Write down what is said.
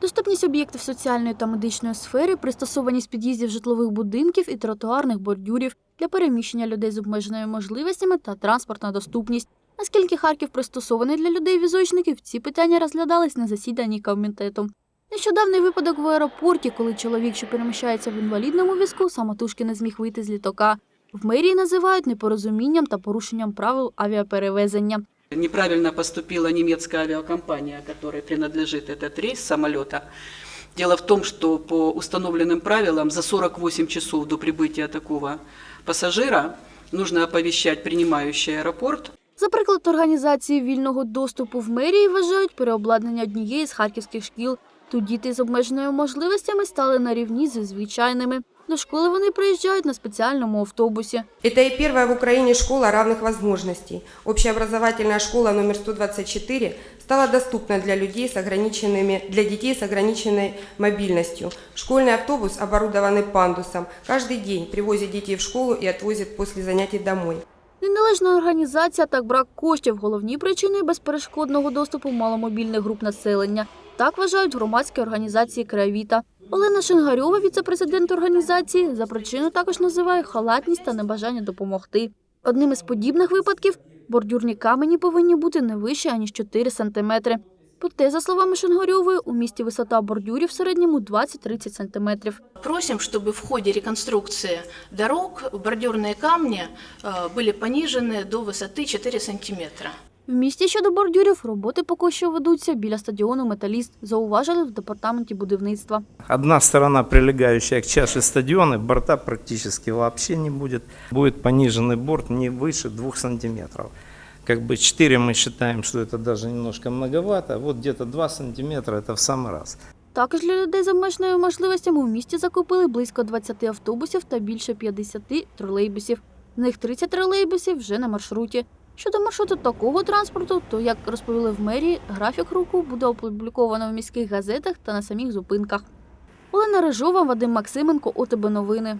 Доступність об'єктів соціальної та медичної сфери, пристосованість під'їздів житлових будинків і тротуарних бордюрів для переміщення людей з обмеженими можливостями та транспортна доступність. Наскільки Харків пристосований для людей-візочників, ці питання розглядались на засіданні комітету. Нещодавний випадок в аеропорті, коли чоловік, що переміщається в інвалідному візку, самотужки не зміг вийти з літака. В мерії називають непорозумінням та порушенням правил авіаперевезення. Неправильно поступила немецкая авиакомпания, которой принадлежит этот рейс самолета. Дело в том, что по установленным правилам за 48 часов до прибытия такого пассажира нужно оповещать принимающий аэропорт За приклад організації вільного доступу в мерії вважають переобладнання однієї з харківських шкіл. Тут діти з обмеженими можливостями стали на рівні зі звичайними. До школи вони приїжджають на спеціальному автобусі. Это и первая в Украине школа равных возможностей. Общеобразовательная школа номер 124 стала доступна для людей с ограниченными, для детей с ограниченной мобильностью. Школьный автобус, оборудованный пандусом, каждый день привозит детей в школу и отвозит после занятий домой. Неналежна організація та брак коштів головні причини безперешкодного доступу маломобільних груп населення. Так вважають громадські організації Кравіта. Олена Шингарьова, віце-президент організації, за причину також називає халатність та небажання допомогти. Одним із подібних випадків бордюрні камені повинні бути не вище аніж 4 сантиметри. Проте, за словами Шингарьової, у місті висота бордюрів в середньому 20-30 сантиметрів. Просим, чтобы в ходе реконструкции дорог бордюрные камни э, были понижены до высоты 4 сантиметра. В місті щодо бордюрів роботи поки що ведуться біля стадіону Металіст, зауважили в департаменті будівництва. Одна сторона, прилегающая к чаше стадиона, борта практически вообще не будет. Будет пониженный борт не выше 2 сантиметров. Как бы 4 мы считаем, что это даже немножко многовато. Вот где-то 2 сантиметра это в самый раз. Також для людей з обмеженими можливостями у місті закупили близько 20 автобусів та більше 50 тролейбусів. З них 30 тролейбусів вже на маршруті. Щодо маршруту такого транспорту, то, як розповіли в мерії, графік руху буде опубліковано в міських газетах та на самих зупинках. Олена Рижова, Вадим Максименко, ОТБ Новини.